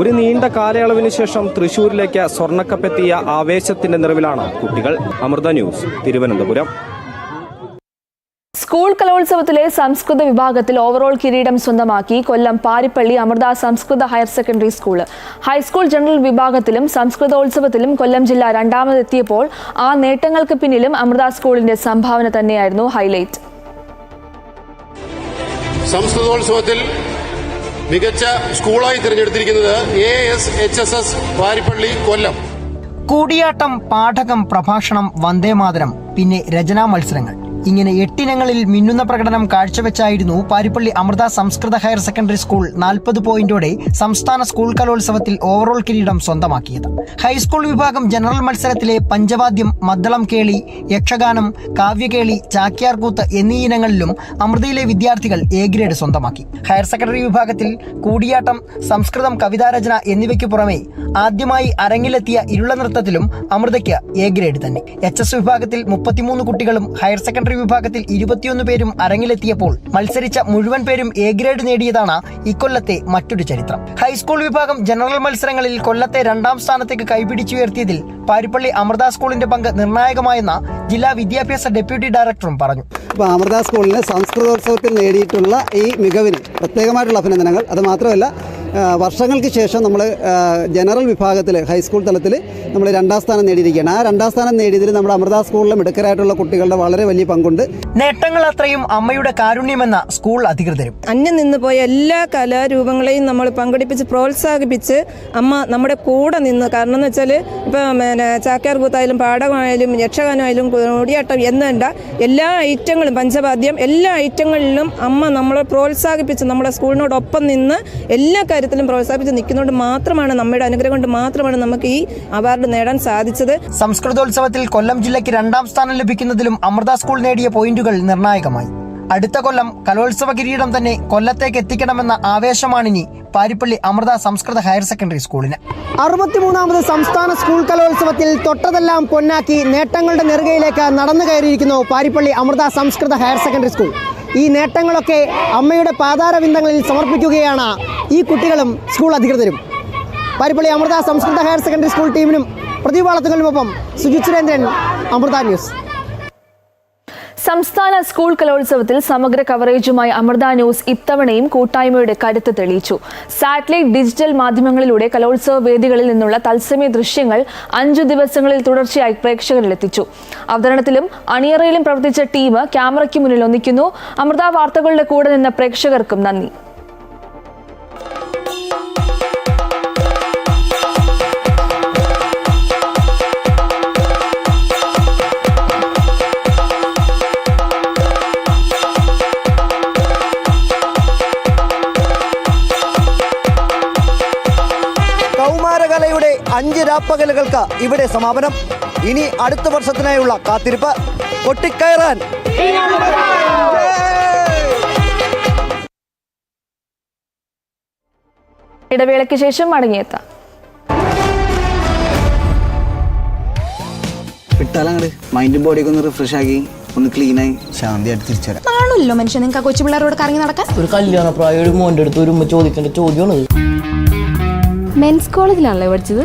ഒരു നീണ്ട കാലയളവിന് ശേഷം തൃശൂരിലേക്ക് സ്വർണക്കപ്പെത്തിയ ആവേശത്തിന്റെ നിറവിലാണ് കുട്ടികൾ. അമൃത ന്യൂസ് തിരുവനന്തപുരം. സ്കൂൾ കലോത്സവത്തിലെ സംസ്കൃത വിഭാഗത്തിൽ ഓവറോൾ കിരീടം സ്വന്തമാക്കി Kollam Paripally Amrita Samskrita higher secondary school high school general വിഭാഗത്തിലും സംസ്കൃതോത്സവത്തിലും കൊല്ലം ജില്ല രണ്ടാമതെത്തിയപ്പോൾ ആ നേട്ടങ്ങൾക്ക് പിന്നിലും അമൃത സ്കൂളിന്റെ സംഭാവന തന്നെയായിരുന്നു ഹൈലൈറ്റ് സംസ്കൃതോത്സവത്തിൽ മികച്ച സ്കൂളായി തിരഞ്ഞെടുത്തിരിക്കുന്നത് A S H S S Varippally Kollam. Koodiyattam Pathakam പ്രഭാഷണം വന്ദേമാതരം പിന്നെ രചനാ മത്സരങ്ങൾ. ഇങ്ങനെ എട്ടിനങ്ങളിൽ മിന്നുന്ന പ്രകടനം കാഴ്ചവെച്ചായിരുന്നു പാരിപ്പള്ളി അമൃത സംസ്കൃത ഹയർ സെക്കൻഡറി സ്കൂൾ നാൽപ്പത് പോയിന്റോടെ സംസ്ഥാന സ്കൂൾ കലോത്സവത്തിൽ ഓവറോൾ കിരീടം സ്വന്തമാക്കിയത്. ഹൈസ്കൂൾ വിഭാഗം ജനറൽ മത്സരത്തിലെ പഞ്ചവാദ്യം മദ്ദളം കേളി യക്ഷഗാനം കാവ്യകേളി ചാക്യാർകൂത്ത് എന്നീ ഇനങ്ങളിലും അമൃതയിലെ വിദ്യാർത്ഥികൾ എ ഗ്രേഡ് സ്വന്തമാക്കി. ഹയർ സെക്കൻഡറി വിഭാഗത്തിൽ കൂടിയാട്ടം സംസ്കൃതം കവിതാരചന എന്നിവയ്ക്ക് പുറമെ ആദ്യമായി അരങ്ങിലെത്തിയ ഇരുള നൃത്തത്തിലും അമൃതയ്ക്ക് എ ഗ്രേഡ് തന്നെ. എച്ച് എസ് വിഭാഗത്തിൽ മുപ്പത്തിമൂന്ന് കുട്ടികളും ഹയർ സെക്കൻഡറി വിഭാഗത്തിൽ ഇരുപത്തിയൊന്ന് പേരും അരങ്ങിലെത്തിയപ്പോൾ മത്സരിച്ച മുഴുവൻ പേരും എ ഗ്രേഡ് നേടിയതാണ് ഇക്കൊല്ലത്തെ മറ്റൊരു ചരിത്രം. ഹൈസ്കൂൾ വിഭാഗം ജനറൽ മത്സരങ്ങളിൽ കൊല്ലത്തെ രണ്ടാം സ്ഥാനത്തേക്ക് കൈപിടിച്ചുയർത്തിയതിൽ പാരിപ്പള്ളി അമൃത സ്കൂളിന്റെ പങ്ക് നിർണായകമായെന്ന ജില്ലാ വിദ്യാഭ്യാസ ഡെപ്യൂട്ടി ഡയറക്ടറും പറഞ്ഞു. ഇപ്പോൾ അമൃത സ്കൂളിന് സംസ്കൃതോത്സവത്തിൽ നേടിയിട്ടുള്ള ഈ മികവിന് പ്രത്യേകമായിട്ടുള്ള അഭിനന്ദനങ്ങൾ. അത് മാത്രമല്ല വർഷങ്ങൾക്ക് ശേഷം നമ്മൾ ജനറൽ വിഭാഗത്തിൽ ഹൈസ്കൂൾ തലത്തിൽ നമ്മൾ രണ്ടാം സ്ഥാനം നേടിയിരിക്കുകയാണ്. ആ രണ്ടാം സ്ഥാനം നേടിയതിൽ നമ്മുടെ അമൃത സ്കൂളിലെ മിടുക്കരായിട്ടുള്ള കുട്ടികളുടെ വളരെ വലിയ പങ്കുണ്ട്. നേട്ടങ്ങൾ അത്രയും അമ്മയുടെ കാരുണ്യമെന്ന സ്കൂൾ അധികൃതരും. അന്യം നിന്ന് പോയ എല്ലാ കലാരൂപങ്ങളെയും നമ്മൾ പങ്കെടുപ്പിച്ച് പ്രോത്സാഹിപ്പിച്ച് അമ്മ നമ്മുടെ കൂടെ നിന്ന് കാരണം എന്ന് വെച്ചാൽ ഇപ്പം ചാക്യാർ കൂത്തായാലും പാടകമായാലും യക്ഷഗാനമായാലും കൂടിയാട്ടം എന്നുണ്ട എല്ലാ ഐറ്റങ്ങളും പഞ്ചവാദ്യം എല്ലാ ഐറ്റങ്ങളിലും അമ്മ നമ്മളെ പ്രോത്സാഹിപ്പിച്ച് നമ്മുടെ സ്കൂളിനോടൊപ്പം നിന്ന് എല്ലാ കാര്യത്തിലും പ്രോത്സാഹിപ്പിച്ച് നിൽക്കുന്നതുകൊണ്ട് മാത്രമാണ് നമ്മുടെ അനുഗ്രഹം കൊണ്ട് മാത്രമാണ് നമുക്ക് ഈ അവാർഡ് നേടാൻ സാധിച്ചത്. സംസ്കൃതോത്സവത്തിൽ കൊല്ലം ജില്ലയ്ക്ക് രണ്ടാം സ്ഥാനം ലഭിക്കുന്നതിലും അമൃത സ്കൂൾ നേടിയ പോയിന്റുകൾ നിർണായകമായി. അടുത്ത കൊല്ലം കലോത്സവ കിരീടം തന്നെ കൊല്ലത്തേക്ക് എത്തിക്കണമെന്ന ആവേശമാണിനി പാരിപ്പള്ളി അമൃത സംസ്കൃത ഹയർ സെക്കൻഡറി സ്കൂളിന്. അറുപത്തിമൂന്നാമത് സംസ്ഥാന സ്കൂൾ കലോത്സവത്തിൽ തൊട്ടതെല്ലാം പൊന്നാക്കി നേട്ടങ്ങളുടെ നെറുകയിലേക്ക് നടന്നു കയറിയിരിക്കുന്നു പാരിപ്പള്ളി അമൃത സംസ്കൃത ഹയർ സെക്കൻഡറി സ്കൂൾ. ഈ നേട്ടങ്ങളൊക്കെ അമ്മയുടെ പാതാരവിന്ദങ്ങളിൽ സമർപ്പിക്കുകയാണ് ഈ കുട്ടികളും സ്കൂൾ അധികൃതരും. പാരിപ്പള്ളി അമൃത സംസ്കൃത ഹയർ സെക്കൻഡറി സ്കൂൾ ടീമിനും പ്രതിഭാളത്തുകളിലുമൊപ്പം സുജിത് സുരേന്ദ്രൻ അമൃത ന്യൂസ്. സംസ്ഥാന സ്കൂൾ കലോത്സവത്തിൽ സമഗ്ര കവറേജുമായി അമൃത ന്യൂസ് ഇത്തവണയും കൂട്ടായ്മയുടെ കരുത്ത് തെളിയിച്ചു. സാറ്റലൈറ്റ് ഡിജിറ്റൽ മാധ്യമങ്ങളിലൂടെ കലോത്സവ വേദികളിൽ നിന്നുള്ള തത്സമയ ദൃശ്യങ്ങൾ അഞ്ചു ദിവസങ്ങളിൽ തുടർച്ചയായി പ്രേക്ഷകരിലെത്തിച്ചു. അവതരണത്തിലും അണിയറയിലും പ്രവർത്തിച്ച ടീം ക്യാമറയ്ക്ക് മുന്നിൽ ഒന്നിക്കുന്നു. അമൃത വാർത്തകളുടെ കൂടെ നിന്ന പ്രേക്ഷകർക്കും നന്ദി. അഞ്ച് രാപ്പകലുകൾക്ക് ഇവിടെ സമാപനം. ഇനി അടുത്ത വർഷത്തിനായുള്ള കാത്തിരിപ്പ്. പൊട്ടിക്കയറാൻ. ഇടവേളയ്ക്ക് ശേഷം മടങ്ങിയെത്താം. വിട്ടാലങ്ങട് മൈൻഡും ബോഡിയൊക്കെ ഒന്ന് റിഫ്രഷ് ആക്കി ഒന്ന് ക്ലീനായി ശാന്തിയായിട്ട് തിരിച്ചു വരാം ആണല്ലോ മനുഷ്യൻ നിങ്ങൾക്ക് കൊച്ചു പിള്ളേരോട് കറങ്ങി നടക്കാൻ? ഒരു കല്യാണ പ്രായ ഒരു മോന്റെ അടുത്ത് ഒരു ഉമ്മ ചോദിക്കേണ്ട ചോദ്യമാണ് മെൻസ് കോളേജിലാണല്ലേ പഠിച്ചത്?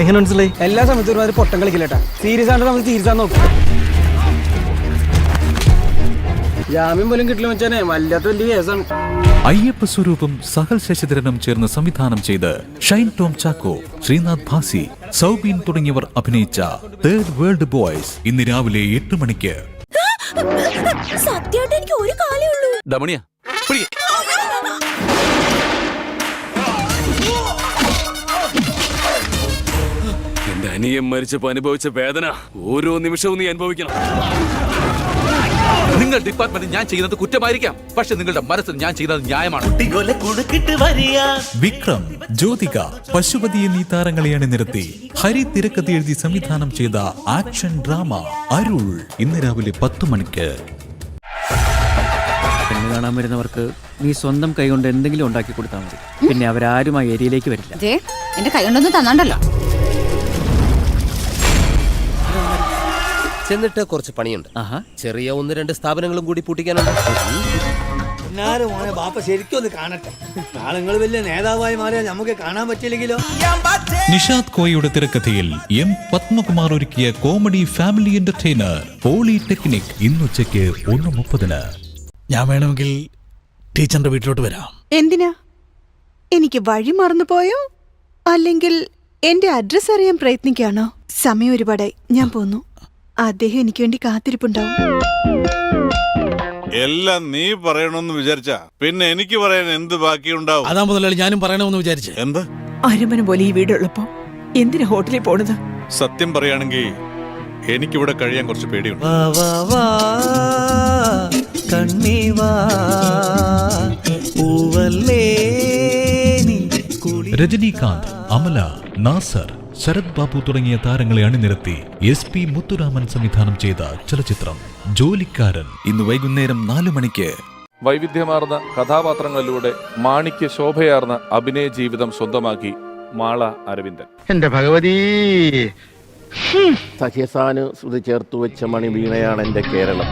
എങ്ങനെ മനസ്സിലായി? എല്ലാ സമയത്തും ഒരുമാതിരി പൊട്ടം കളിക്കില്ലേട്ടാ. സീരിയസ് ആണ് നമ്മൾ സീരിയസ് ആണ് നോക്കും. ജാമ്യം പോലും കിട്ടില്ല വെച്ചാനേ വല്ലാത്ത വലിയ കേസാണ്. അയ്യപ്പ സ്വരൂപം സഹൽ ശശിധരനും ചേർന്ന് സംവിധാനം ചെയ്ത് ഷൈൻ ടോം ചാക്കോ ശ്രീനാഥ് ഭാസി സൗബീൻ തുടങ്ങിയവർ അഭിനയിച്ച തേർഡ് വേൾഡ് ബോയ്സ് ഇന്ന് രാവിലെ എട്ട് മണിക്ക്. സത്യമായിട്ട് എനിക്ക് ഒരു കാലേ ഉള്ളൂ. ദമണിയ അനിയൻ മരിച്ചപ്പോ അനുഭവിച്ച വേദന ഓരോ നിമിഷവും നീ അനുഭവിക്കണം. നിങ്ങൾ ഡിപ്പാർട്ട്മെന്റ് ഞാൻ ചെയ്യുന്നത് കുറ്റമായിരിക്കാം. പക്ഷെ നിങ്ങളുടെ മനസ്സിൽ ഞാൻ ചെയ്യുന്നത് ന്യായമാണ്. വിക്രം ജ്യോതിക പശുപതി എന്നീ താരങ്ങളെ അണിനിരത്തി ഹരി തിരക്കഥ എഴുതി സംവിധാനം ചെയ്ത ആക്ഷൻ ഡ്രാമ അരുൾ ഇന്ന് രാവിലെ പത്ത് മണിക്ക്. പെണ്ണ് കാണാൻ വരുന്നവർക്ക് നീ സ്വന്തം കൈകൊണ്ട് എന്തെങ്കിലും ഉണ്ടാക്കി കൊടുത്താൽ മതി. പിന്നെ അവരാരും ആ ഏരിയയിലേക്ക് വരില്ല. എന്റെ കൈ കൊണ്ടൊന്നും തന്നാണ്ടല്ലോ. ചെന്നിട്ട് കുറച്ച് പണിയുണ്ട്. ചെറിയ ഒന്ന് രണ്ട് സ്ഥാപനങ്ങളും കൂടി പൂട്ടിക്കാനുണ്ട്. മോനെ ബാപ്പ ശരിക്കും ഒന്ന് കാണട്ടെ. നാളെ നിങ്ങൾ വലിയ നേതാവായി മാറിയാൽ നമുക്ക് കാണാൻ പറ്റില്ലെങ്കിലോ നിഷാദ് കോയയുടെ തിരക്കഥയിൽ എം പത്മകുമാർ ഒരുക്കിയ കോമഡി ഫാമിലി എന്റർടൈനർ പോളിടെക്നിക് ഇന്നുച്ചയ്ക്ക് ഒന്ന് മുപ്പതിന്. ഞാൻ വേണമെങ്കിൽ ടീച്ചറിന്റെ വീട്ടിലോട്ട് വരാം. എന്തിനാ? എനിക്ക് വഴി മറന്നു പോയോ? അല്ലെങ്കിൽ എന്റെ അഡ്രസ് അറിയാൻ പ്രയത്നിക്കാണോ സമയം ഒരുപാടായി. ഞാൻ പോന്നു. അദ്ദേഹം എനിക്ക് വേണ്ടി കാത്തിരിപ്പുണ്ടാവും. എല്ലാം നീ പറയണമെന്ന് വിചാരിച്ച. പിന്നെ എനിക്ക് പറയാൻ എന്ത് ബാക്കിയുണ്ടാവും? അതാ മുതലാളി ഞാനും പറയണമെന്ന് വിചാരിച്ചു. എന്ത്? അരമന പോലെ ഈ വീടുള്ളപ്പോ എന്തിനാ ഹോട്ടലിൽ പോണത്? സത്യം പറയുകയാണെങ്കിൽ എനിക്കിവിടെ കഴിയാൻ കുറച്ച് പേടിയുണ്ട്. രജനീകാന്ത് അമല നാസർ ശരത് ബാബു തുടങ്ങിയ താരങ്ങളെ അണിനിരത്തി എസ് പി മുത്തുരാമൻ സംവിധാനം ചെയ്ത ചലച്ചിത്രം ജോലിക്കാരൻ. ഇന്ന് വൈകുന്നേരം നാലു മണിക്ക് വൈവിധ്യമാർന്ന കഥാപാത്രങ്ങളിലൂടെ മാണിക്ക് ശോഭയാർന്ന അഭിനയ ജീവിതം സ്വന്തമാക്കി മാള അരവിന്ദൻ. എന്റെ ഭഗവതി. സഖ്യസാന് ചേർത്തു വെച്ച മണി വീണയാണ് എന്റെ Keralam.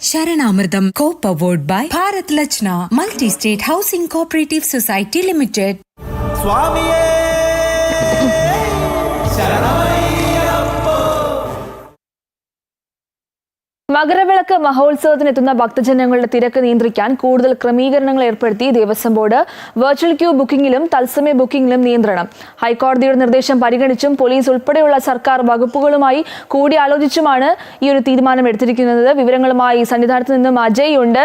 Saranamritham coop award by Bharat Lajna multi state housing cooperative society limited Makaravilakku മഹോത്സവത്തിനെത്തുന്ന ഭക്തജനങ്ങളുടെ തിരക്ക് നിയന്ത്രിക്കാൻ കൂടുതൽ ക്രമീകരണങ്ങൾ ഏർപ്പെടുത്തി ദേവസ്വം ബോർഡ്. വെർച്വൽ ക്യൂ ബുക്കിംഗിലും തത്സമയ ബുക്കിംഗിലും നിയന്ത്രണം. ഹൈക്കോടതിയുടെ നിർദ്ദേശം പരിഗണിച്ചും പോലീസ് ഉൾപ്പെടെയുള്ള സർക്കാർ വകുപ്പുകളുമായി കൂടിയാലോചിച്ചുമാണ് ഈ ഒരു തീരുമാനം എടുത്തിരിക്കുന്നത് വിവരങ്ങളുമായി സന്നിധാനത്ത് നിന്നും അജയ് ഉണ്ട്.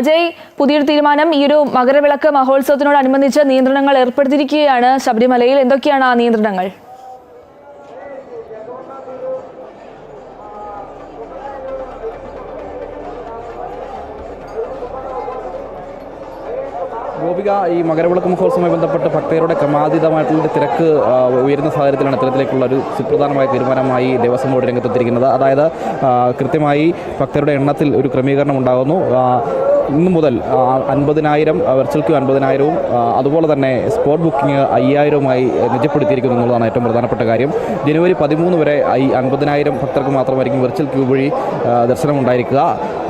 അജയ് പുതിയൊരു തീരുമാനം ഈ ഒരു മകരവിളക്ക് മഹോത്സവത്തിനോടനുബന്ധിച്ച് നിയന്ത്രണങ്ങൾ ഏർപ്പെടുത്തിയിരിക്കുകയാണ് ശബരിമലയിൽ. എന്തൊക്കെയാണ് ആ നിയന്ത്രണങ്ങൾ? ഗോപിക ഈ മകരവിളക്ക് മഹോത്സവവുമായി ബന്ധപ്പെട്ട് ഭക്തരുടെ ക്രമാതീതമായിട്ടുള്ള തിരക്ക് ഉയരുന്ന സാഹചര്യത്തിലാണ് ഇത്തരത്തിലേക്കുള്ള ഒരു സുപ്രധാനമായ തീരുമാനമായി ദേവസ്വം ബോർഡ് രംഗത്തെത്തിയിരിക്കുന്നത്. അതായത് കൃത്യമായി ഭക്തരുടെ എണ്ണത്തിൽ ഒരു ക്രമീകരണം ഉണ്ടാകുന്നു. ഇന്ന് മുതൽ അൻപതിനായിരം വെർച്വൽ ക്യൂ അൻപതിനായിരവും അതുപോലെ തന്നെ സ്പോട്ട് ബുക്കിംഗ് അയ്യായിരവുമായി നിജപ്പെടുത്തിയിരിക്കുന്നു എന്നുള്ളതാണ് ഏറ്റവും പ്രധാനപ്പെട്ട കാര്യം. ജനുവരി പതിമൂന്ന് വരെ ഈ അൻപതിനായിരം ഭക്തർക്ക് മാത്രമായിരിക്കും വെർച്വൽ ക്യൂ വഴി ദർശനം ഉണ്ടായിരിക്കുക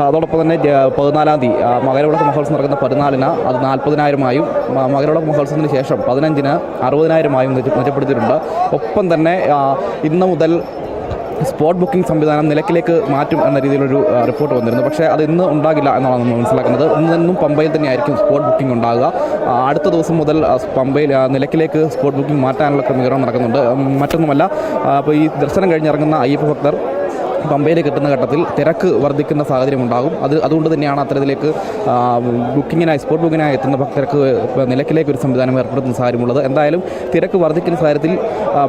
അതോടൊപ്പം തന്നെ പതിനാലാം തീയതി മകരവിളക്ക് മഹോത്സവം നടക്കുന്ന പതിനാലിന് അത് നാൽപ്പതിനായിരമായും മ- മകരവിളക്ക് മഹോത്സവത്തിന് ശേഷം പതിനഞ്ചിന് അറുപതിനായിരമായും മെച്ചപ്പെടുത്തിയിട്ടുണ്ട്. ഒപ്പം തന്നെ ഇന്ന് മുതൽ സ്പോട്ട് ബുക്കിംഗ് സംവിധാനം നിലക്കിലേക്ക് മാറ്റും എന്ന രീതിയിലൊരു റിപ്പോർട്ട് വന്നിരുന്നു. പക്ഷേ അത് ഇന്ന് ഉണ്ടാകില്ല എന്നാണ് നമ്മൾ മനസ്സിലാക്കുന്നത്. ഇന്ന് നിന്നും പമ്പയിൽ തന്നെയായിരിക്കും സ്പോട്ട് ബുക്കിംഗ് ഉണ്ടാകുക. അടുത്ത ദിവസം മുതൽ പമ്പയിൽ നിലക്കിലേക്ക് സ്പോട്ട് ബുക്കിംഗ് മാറ്റാനുള്ള ക്രമീകരണം നടക്കുന്നുണ്ട്. മറ്റൊന്നുമല്ല അപ്പോൾ ഈ ദർശനം കഴിഞ്ഞിറങ്ങുന്ന അയ്യപ്പ ഭക്തർ പമ്പയിലേക്ക് എത്തുന്ന ഘട്ടത്തിൽ തിരക്ക് വർദ്ധിക്കുന്ന സാഹചര്യം ഉണ്ടാകും അത് അതുകൊണ്ട് തന്നെയാണ് അത്തരത്തിലേക്ക് ബുക്കിങ്ങിനായി സ്പോട്ട് ബുക്കിങ്ങിനായി എത്തുന്ന ഭക്തർക്ക് നിലക്കിലേക്ക് ഒരു സംവിധാനം ഏർപ്പെടുത്തുന്ന സാഹചര്യമുള്ളത്. എന്തായാലും തിരക്ക് വർദ്ധിക്കുന്ന സാഹചര്യത്തിൽ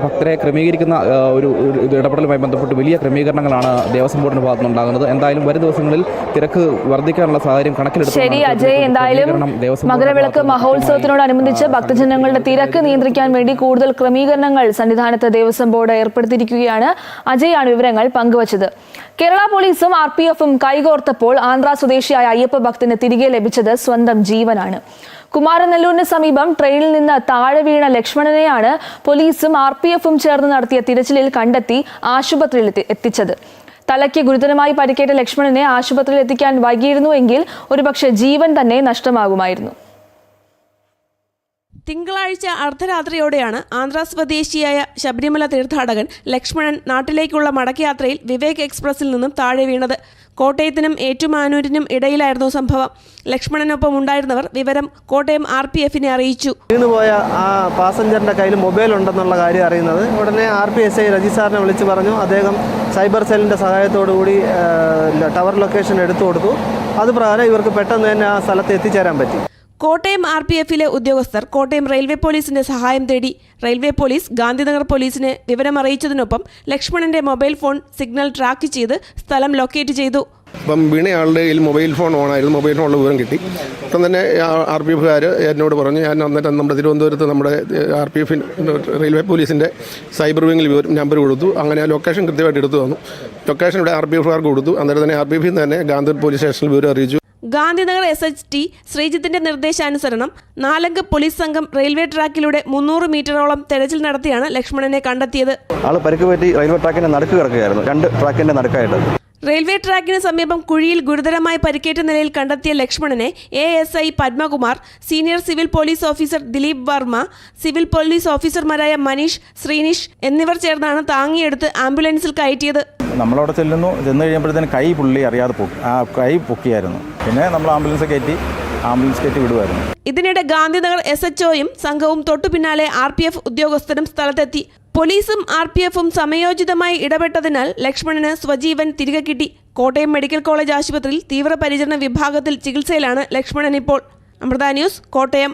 ഭക്തരെ ക്രമീകരിക്കുന്ന ഒരു ഒരു ഇടപെടലുമായി ബന്ധപ്പെട്ട് വലിയ ക്രമീകരണങ്ങളാണ് ദേവസ്വം ബോർഡിന്റെ ഭാഗത്തുനിന്ന് ഉണ്ടാകുന്നത് എന്തായാലും വരും ദിവസങ്ങളിൽ തിരക്ക് വർദ്ധിക്കാനുള്ള സാഹചര്യം കണക്കിലെടുത്ത് ശരി അജയ് എന്തായാലും മകരവിളക്ക് മഹോത്സവത്തിനോടനുബന്ധിച്ച് ഭക്തജനങ്ങളുടെ തിരക്ക് നിയന്ത്രിക്കാൻ വേണ്ടി കൂടുതൽ ക്രമീകരണങ്ങൾ സന്നിധാനത്ത് ദേവസ്വം ബോർഡ് ഏർപ്പെടുത്തിയിരിക്കുകയാണ്. അജയ് ആണ് വിവരങ്ങൾ പങ്കുവച്ചത്. കേരള പോലീസും ആർ പി എഫും കൈകോർത്തപ്പോൾ ആന്ധ്ര സ്വദേശിയായ അയ്യപ്പ ഭക്തന് തിരികെ ലഭിച്ചത് സ്വന്തം ജീവനാണ്. കുമാരനെല്ലൂരിന് സമീപം ട്രെയിനിൽ നിന്ന് താഴെ വീണ ലക്ഷ്മണനെയാണ് പോലീസും ആർ പി എഫും ചേർന്ന് നടത്തിയ തിരച്ചിലിൽ കണ്ടെത്തി ആശുപത്രിയിൽ എത്തിച്ചത്. തലയ്ക്ക് ഗുരുതരമായി പരിക്കേറ്റ ലക്ഷ്മണനെ ആശുപത്രിയിൽ എത്തിക്കാൻ വൈകിയിരുന്നുവെങ്കിൽ ഒരുപക്ഷെ ജീവൻ തന്നെ നഷ്ടമാകുമായിരുന്നു. തിങ്കളാഴ്ച അർദ്ധരാത്രിയോടെയാണ് ആന്ധ്ര സ്വദേശിയായ ശബരിമല തീർത്ഥാടകൻ ലക്ഷ്മണൻ നാട്ടിലേക്കുള്ള മടക്കയാത്രയിൽ വിവേക് എക്സ്പ്രസിൽ നിന്നും താഴെ വീണത്. കോട്ടയത്തിനും ഏറ്റുമാനൂരിനും ഇടയിലായിരുന്നു സംഭവം. ലക്ഷ്മണനൊപ്പം ഉണ്ടായിരുന്നവർ വിവരം കോട്ടയം ആർ പി എഫിനെ അറിയിച്ചു. വീണുപോയ ആ പാസഞ്ചറിന്റെ കയ്യിൽ മൊബൈൽ ഉണ്ടെന്നുള്ള കാര്യം അറിയുന്നത്. ഉടനെ R P S I Reji സാറിനെ വിളിച്ചു പറഞ്ഞു. അദ്ദേഹം സൈബർ സെല്ലിന്റെ സഹായത്തോടു കൂടി ടവർ ലൊക്കേഷൻ എടുത്തു കൊടുത്തു. അത് പ്രകാരം ഇവർക്ക് പെട്ടെന്ന് തന്നെ ആ സ്ഥലത്ത് എത്തിച്ചേരാൻ പറ്റി. കോട്ടയം ആർ പി എഫിലെ ഉദ്യോഗസ്ഥർ കോട്ടയം റെയിൽവേ പോലീസിന്റെ സഹായം തേടി റെയിൽവേ പോലീസ് ഗാന്ധിനഗർ പോലീസിനെ വിവരമറിയിച്ചതിനൊപ്പം ലക്ഷ്മണന്റെ മൊബൈൽ ഫോൺ സിഗ്നൽ ട്രാക്ക് ചെയ്ത് സ്ഥലം ലൊക്കേറ്റ് ചെയ്തു. അപ്പം വീണയാളുടെ കയ്യിൽ മൊബൈൽ ഫോൺ ഓണായിരുന്നു മൊബൈൽ ഫോണിൽ വിവരം കിട്ടി. അപ്പം തന്നെ ആർ പി എഫുകാർ എന്നോട് പറഞ്ഞു ഞാൻ അന്നേരം നമ്മുടെ തിരുവനന്തപുരത്ത് നമ്മുടെ ആർ പി എഫിന്റെ റെയിൽവേ പോലീസിന്റെ സൈബർ വിങ്ങിൽ വിവരം നമ്പർ കൊടുത്തു. അങ്ങനെ ലൊക്കേഷൻ കൃത്യമായിട്ട് എടുത്തു തന്നു. ലൊക്കേഷൻ ഇവിടെ ആർ പി എഫുകാർക്ക് കൊടുത്തു. അന്നേരം തന്നെ ആർ പി എഫിൽ നിന്ന് തന്നെ ഗാന്ധി പോലീസ് സ്റ്റേഷനിൽ വിവരം അറിയിച്ചു. ഗാന്ധിനഗർ എസ് എച്ച് ടി ശ്രീജിത്തിന്റെ നിർദ്ദേശാനുസരണം നാലംഗ പോലീസ് സംഘം റെയിൽവേ ട്രാക്കിലൂടെ മുന്നൂറ് മീറ്ററോളം തെരച്ചിൽ നടത്തിയാണ് ലക്ഷ്മണനെ കണ്ടെത്തിയത്. പരിക്ക് പറ്റി റെയിൽവേ ട്രാക്കിന്റെ നടുക്ക് കിടക്കുകയായിരുന്നു. രണ്ട് നടുക്കായിട്ട്. റെയിൽവേ ട്രാക്കിന് സമീപം കുഴിയിൽ ഗുരുതരമായി പരിക്കേറ്റ നിലയിൽ കണ്ടെത്തിയ ലക്ഷ്മണനെ A S I Padmakumar senior civil police officer Dileep Varma civil police ഓഫീസർമാരായ മനീഷ് ശ്രീനിഷ് എന്നിവർ ചേർന്നാണ് താങ്ങിയെടുത്ത് ആംബുലൻസിൽ കയറ്റിയത്. നമ്മളവിടെ ചെല്ലുന്നു ചെന്ന് കഴിയുമ്പോഴത്തേന് കൈ പുള്ളി അറിയാതെ പൊക്കി ആ കൈ പൊക്കിയായിരുന്നു. പിന്നെ നമ്മൾ ആംബുലൻസ് കയറ്റി ആംബുലൻസ് കയറ്റി വിടുമായിരുന്നു ഇതിനിടെ ഗാന്ധിനഗർ എസ് എച്ച് ഒയും സംഘവും തൊട്ടു പിന്നാലെ ആർ പി എഫ് ഉദ്യോഗസ്ഥരും സ്ഥലത്തെത്തി. പോലീസും ആർ പി എഫും സമയോചിതമായി ഇടപെട്ടതിനാൽ ലക്ഷ്മണന് സ്വജീവൻ തിരികെ കിട്ടി. കോട്ടയം മെഡിക്കൽ കോളേജ് ആശുപത്രിയിൽ തീവ്രപരിചരണ വിഭാഗത്തിൽ ചികിത്സയിലാണ് ലക്ഷ്മണൻ ഇപ്പോൾ. Amrita news Kottayam.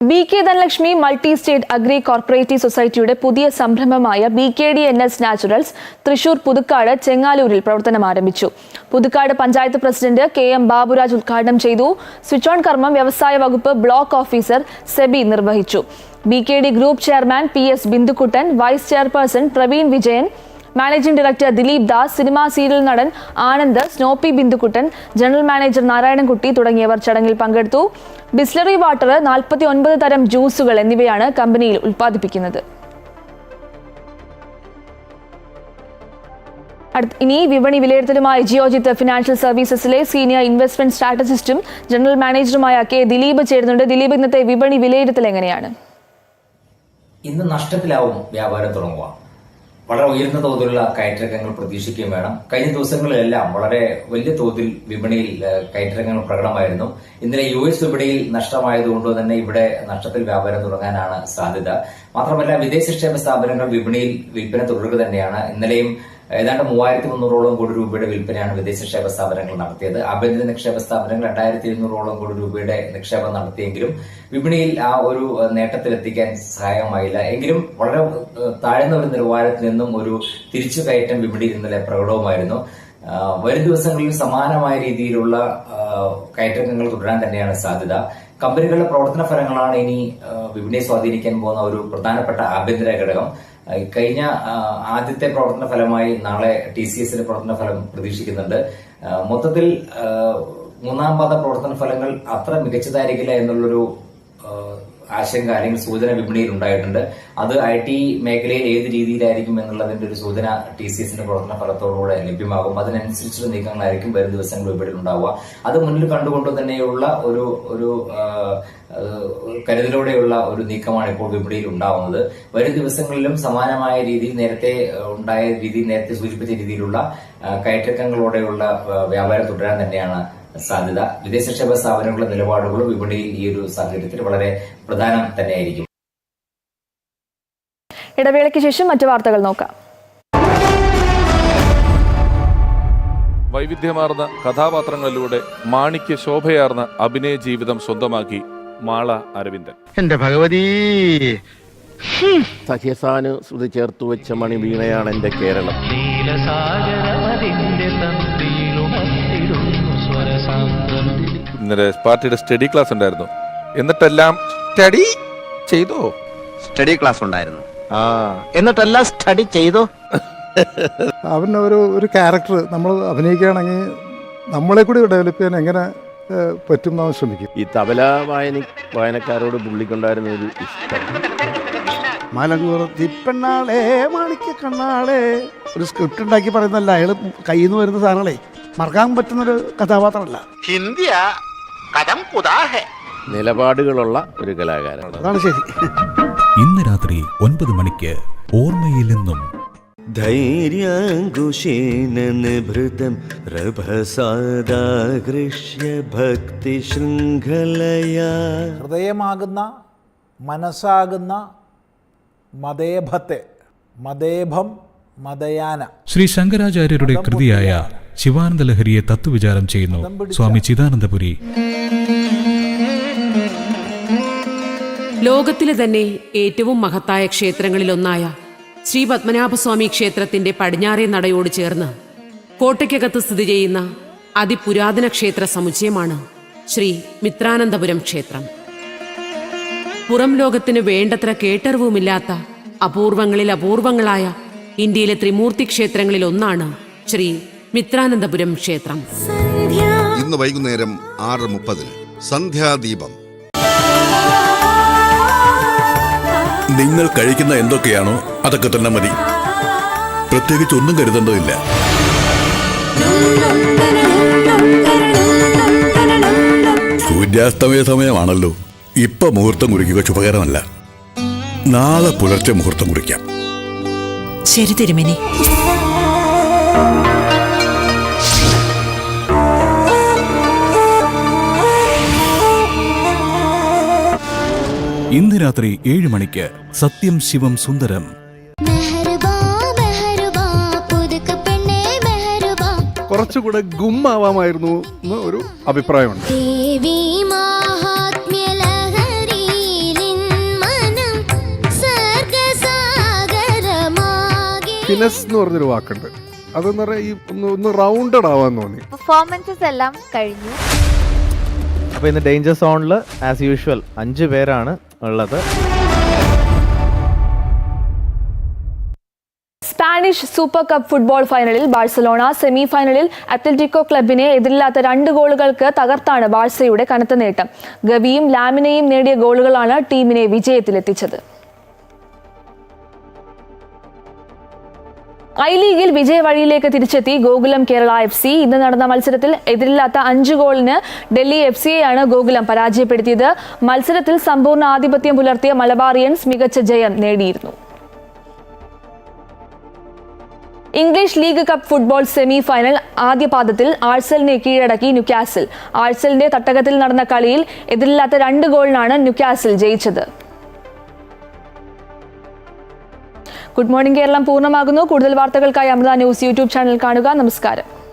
B K Dhanalakshmi multi state agri cooperative സൊസൈറ്റിയുടെ പുതിയ സംരംഭമായ B K D N S naturals Thrissur Puthukkad ചെങ്ങാലൂരിൽ പ്രവർത്തനം ആരംഭിച്ചു. Puthukkad panchayat president K M Baburaj ഉദ്ഘാടനം ചെയ്തു. സ്വിച്ച് ഓൺ കർമ്മം വ്യവസായ വകുപ്പ് ബ്ലോക്ക് ഓഫീസർ സെബി നിർവഹിച്ചു. B K D group chairman P S Bindukuttan vice chairperson Praveen Vijayan managing director Dileep Das cinema serial നടൻ Anand സ്നോപ്പി ബിന്ദുക്കുട്ടൻ general manager Narayanankutty തുടങ്ങിയവർ ചടങ്ങിൽ പങ്കെടുത്തു. ബിസ്ലറി വാട്ടർ നാൽപ്പത്തി ഒൻപത് തരം ജ്യൂസുകൾ എന്നിവയാണ് കമ്പനിയിൽ ഉൽപ്പാദിപ്പിക്കുന്നത്. ഇനി വിപണി വിലയിരുത്തലുമായി ജിയോജിത്ത് ഫിനാൻഷ്യൽ സർവീസസിലെ സീനിയർ ഇൻവെസ്റ്റ്മെന്റ് സ്ട്രാറ്റജിസ്റ്റും ജനറൽ മാനേജറുമായ കെ ദിലീപ് ചേരുന്നുണ്ട്. ദിലീപ് ഇന്നത്തെ വിപണി വിലയിരുത്തൽ എങ്ങനെയാണ്? ഇന്ന് നഷ്ടത്തിലാവും വ്യാപാരം തുടങ്ങുക. വളരെ ഉയർന്ന തോതിലുള്ള കയറ്റിറക്കങ്ങൾ പ്രതീക്ഷിക്കുകയും വേണം. കഴിഞ്ഞ ദിവസങ്ങളിലെല്ലാം വളരെ വലിയ തോതിൽ വിപണിയിൽ കയറ്റിറക്കങ്ങൾ പ്രകടമായിരുന്നു. ഇന്നലെ യു എസ് വിപണിയിൽ നഷ്ടമായതുകൊണ്ട് തന്നെ ഇവിടെ നഷ്ടത്തിൽ വ്യാപാരം തുടങ്ങാനാണ് സാധ്യത. മാത്രമല്ല വിദേശ നിക്ഷേപ സ്ഥാപനങ്ങൾ വിപണിയിൽ വിൽപ്പന തുടരുക തന്നെയാണ്. ഇന്നലെയും ഏതാണ്ട് മൂവായിരത്തി മുന്നൂറോളം കോടി രൂപയുടെ വിൽപ്പനയാണ് വിദേശ നിക്ഷേപ സ്ഥാപനങ്ങൾ നടത്തിയത്. ആഭ്യന്തര നിക്ഷേപ സ്ഥാപനങ്ങൾ രണ്ടായിരത്തി ഇരുന്നൂറോളം കോടി രൂപയുടെ നിക്ഷേപം നടത്തിയെങ്കിലും വിപണിയിൽ ആ ഒരു നേട്ടത്തിലെത്തിക്കാൻ സഹായമായില്ല എങ്കിലും വളരെ താഴ്ന്ന ഒരു നിലവാരത്തിൽ നിന്നും ഒരു തിരിച്ചു കയറ്റം വിപണിയിൽ ഇന്നലെ പ്രകടവുമായിരുന്നു. വരും ദിവസങ്ങളിൽ സമാനമായ രീതിയിലുള്ള കയറ്റങ്ങൾ തുടരാൻ തന്നെയാണ് സാധ്യത. കമ്പനികളുടെ പ്രവർത്തന ഫലങ്ങളാണ് ഇനി വിപണിയെ സ്വാധീനിക്കാൻ പോകുന്ന ഒരു പ്രധാനപ്പെട്ട ആഭ്യന്തര ഘടകം. കഴിഞ്ഞ ആദ്യത്തെ പ്രവർത്തന ഫലമായി നാളെ ടി സി എസിന്റെ പ്രവർത്തന ഫലം പ്രതീക്ഷിക്കുന്നുണ്ട്. മൊത്തത്തിൽ മൂന്നാം പാദ പ്രവർത്തന ഫലങ്ങൾ അത്ര മികച്ചതായിരിക്കില്ല എന്നുള്ളൊരു ആശങ്ക അല്ലെങ്കിൽ സൂചന വിപണിയിൽ ഉണ്ടായിട്ടുണ്ട്. അത് ഐ ടി മേഖലയിൽ ഏത് രീതിയിലായിരിക്കും എന്നുള്ളതിന്റെ ഒരു സൂചന ടി സി എസിന്റെ പ്രവർത്തന ഫലത്തോടുകൂടെ ലഭ്യമാകും. അതിനനുസരിച്ചുള്ള നീക്കങ്ങളായിരിക്കും വരും ദിവസങ്ങൾ വിപണിയിൽ ഉണ്ടാവുക അത് മുന്നിൽ കണ്ടുകൊണ്ട് തന്നെയുള്ള ഒരു ഒരു കരുതലോടെയുള്ള ഒരു നീക്കമാണ് ഇപ്പോൾ വിപണിയിൽ ഉണ്ടാവുന്നത്. വരും ദിവസങ്ങളിലും സമാനമായ രീതിയിൽ നേരത്തെ ഉണ്ടായ രീതി നേരത്തെ സൂചിപ്പിച്ച രീതിയിലുള്ള കയറ്റക്കങ്ങളോടെയുള്ള വ്യാപാരം തുടരാൻ തന്നെയാണ് സാധ്യത. വിദേശക്ഷേപ സ്ഥാപനങ്ങളുടെ നിലപാടുകളും വിപണിയിൽ ഈ ഒരു സാഹചര്യത്തിൽ വളരെ പ്രധാനം തന്നെയായിരിക്കും. ഇടവേളയ്ക്ക് ശേഷം മറ്റു വാർത്തകൾ നോക്കാം. വൈവിധ്യമാർന്ന കഥാപാത്രങ്ങളിലൂടെ മാണിക്ക് ശോഭയാർന്ന അഭിനയ ജീവിതം സ്വന്തമാക്കി മാള അരവിന്ദൻ. എന്റെ ഭഗവതി! സഖ്യസാന് ശ്രുതി ചേർത്തു വെച്ച മണി വീണയാണ് എന്റെ ഇന്നലെ പാർട്ടിയുടെ സ്റ്റഡി ക്ലാസ് ഉണ്ടായിരുന്നു. എന്നിട്ടെല്ലാം സ്റ്റഡി ചെയ്തോ? സ്റ്റഡി ക്ലാസ് ഉണ്ടായിരുന്നു. ആ. എന്നിട്ടെല്ലാം സ്റ്റഡി ചെയ്തോ? അവന്റെ ഒരു ഒരു ക്യാരക്ടർ നമ്മൾ അഭിനയിക്കുകയാണെങ്കിൽ നമ്മളെ കൂടി ഡെവലപ്പ് ചെയ്യാൻ എങ്ങനെ പറ്റും എന്ന് ശ്രമിക്കും. ഈ തബല വായന വായനക്കാരോട് പുള്ളിക്കുണ്ടായിരുന്ന ഒരു ഇഷ്ടം. കണ്ണാളെ ഒരു സ്ക്രിപ്റ്റ് ഉണ്ടാക്കി പറയുന്നല്ല അയാൾ കയ്യിൽ നിന്ന് വരുന്ന സാധനങ്ങളെ. മറക്കാൻ പറ്റുന്നൊരു കഥാപാത്രമല്ല. ഹിന്ദിയ കഥം കുതാഹെ നിലപാടുകളുള്ള ഒരു കലാകാരൻ. അതാണ് ശരി. ഇന്ന് രാത്രി ഒൻപത് മണിക്ക് ഓർമ്മയിൽ നിന്നും ധൈര്യാങ്കുശേന നിഭൃതം രഭസാദാകൃഷ്യ ഭക്തി ശൃംഖലയാ. ഹൃദയമാകുന്ന മനസ്സാകുന്ന മതേഭത്തെ മതേഭം മതയാന ശ്രീ ശങ്കരാചാര്യരുടെ കൃതിയായ ശിവാനന്ദ ലഹരിയെ തത്വവിചാരം ചെയ്യുന്നു. സ്വാമി ചിദാനന്ദപുരി. ലോകത്തിലെ തന്നെ ഏറ്റവും മഹത്തായ ക്ഷേത്രങ്ങളിലൊന്നായ ശ്രീ പത്മനാഭസ്വാമി ക്ഷേത്രത്തിന്റെ പടിഞ്ഞാറേ നടയോട് ചേർന്ന് കോട്ടയ്ക്കകത്ത് സ്ഥിതി ചെയ്യുന്ന അതിപുരാതന ക്ഷേത്ര സമുച്ചയമാണ് ശ്രീ മിത്രാനന്തപുരം ക്ഷേത്രം. പുറം ലോകത്തിന് വേണ്ടത്ര കേട്ടറിവുമില്ലാത്ത അപൂർവങ്ങളിൽ അപൂർവങ്ങളായ ഇന്ത്യയിലെ ത്രിമൂർത്തി ക്ഷേത്രങ്ങളിൽ ഒന്നാണ് ശ്രീ മിത്രാനന്തപുരം ക്ഷേത്രം. ഇന്ന് വൈകുന്നേരം ആറ് മുപ്പതിന് സന്ധ്യാദീപം. നിങ്ങൾ കഴിക്കുന്ന എന്തൊക്കെയാണോ അതൊക്കെ തന്നെ മതി. പ്രത്യേകിച്ച് ഒന്നും കരുതേണ്ടതില്ല. സൂര്യാസ്തമയ സമയമാണല്ലോ. ഇപ്പൊ മുഹൂർത്തം കുറിക്കുക ശുഭകരമല്ല. നാളെ പുലർച്ചെ മുഹൂർത്തം കുറിക്കാം. ശരി തിരുമേനി. ഇന്ന് രാത്രി ഏഴ് മണിക്ക് സത്യം ശിവം സുന്ദരം. കുറച്ചുകൂടെ ഗുമ്മാവാമായിരുന്നു എന്ന് ഒരു അഭിപ്രായമുണ്ട്. ഫിനസ് എന്ന് പറഞ്ഞൊരു വാക്കുണ്ട്. അതെന്ന് പറയാ ഈ ഒന്ന് ഒന്ന് റൗണ്ടഡ് ആവാൻ തോന്നി. പെർഫോമൻസസ് എല്ലാം കഴിഞ്ഞു. അപ്പോൾ ഇന്ന് ഡേഞ്ചർ സോണിൽ ആസ് യൂഷ്വൽ അഞ്ച് പേരാണ് ഉള്ളത്. സ്പാനിഷ് സൂപ്പർ കപ്പ് ഫുട്ബോൾ ഫൈനലിൽ ബാഴ്സലോണ സെമി ഫൈനലിൽ അത്ലറ്റിക്കോ ക്ലബിനെ എതിരില്ലാത്ത രണ്ട് ഗോളുകൾക്ക് തകർത്താണ് ബാഴ്സയുടെ കനത്ത നേട്ടം. ഗവിയും ലാമിനയും നേടിയ ഗോളുകളാണ് ടീമിനെ വിജയത്തിലെത്തിച്ചത്. ഐ ലീഗിൽ വിജയ വഴിയിലേക്ക് തിരിച്ചെത്തി ഗോകുലം കേരള എഫ് സി. ഇന്ന് നടന്ന മത്സരത്തിൽ എതിരില്ലാത്ത അഞ്ച് ഗോളിന് ഡൽഹി എഫ് സിയെയാണ് ഗോകുലം പരാജയപ്പെടുത്തിയത്. മത്സരത്തിൽ സമ്പൂർണ ആധിപത്യം പുലർത്തിയ മലബാറിയൻസ് മികച്ച ജയം നേടിയിരുന്നു. English league cup football semi final ആദ്യ പാദത്തിൽ ആഴ്സലിനെ കീഴടക്കി ന്യൂക്കാസിൽ ആഴ്സലിന്റെ തട്ടകത്തിൽ നടന്ന കളിയിൽ എതിരില്ലാത്ത രണ്ട് ഗോളിനാണ് ന്യൂക്കാസിൽ ജയിച്ചത്. ഗുഡ് മോർണിംഗ് കേരളം പൂർണമാകുന്നു. കൂടുതൽ വാർത്തകൾക്കായി അമൃത ന്യൂസ് യൂട്യൂബ് ചാനൽ കാണുക. നമസ്കാരം.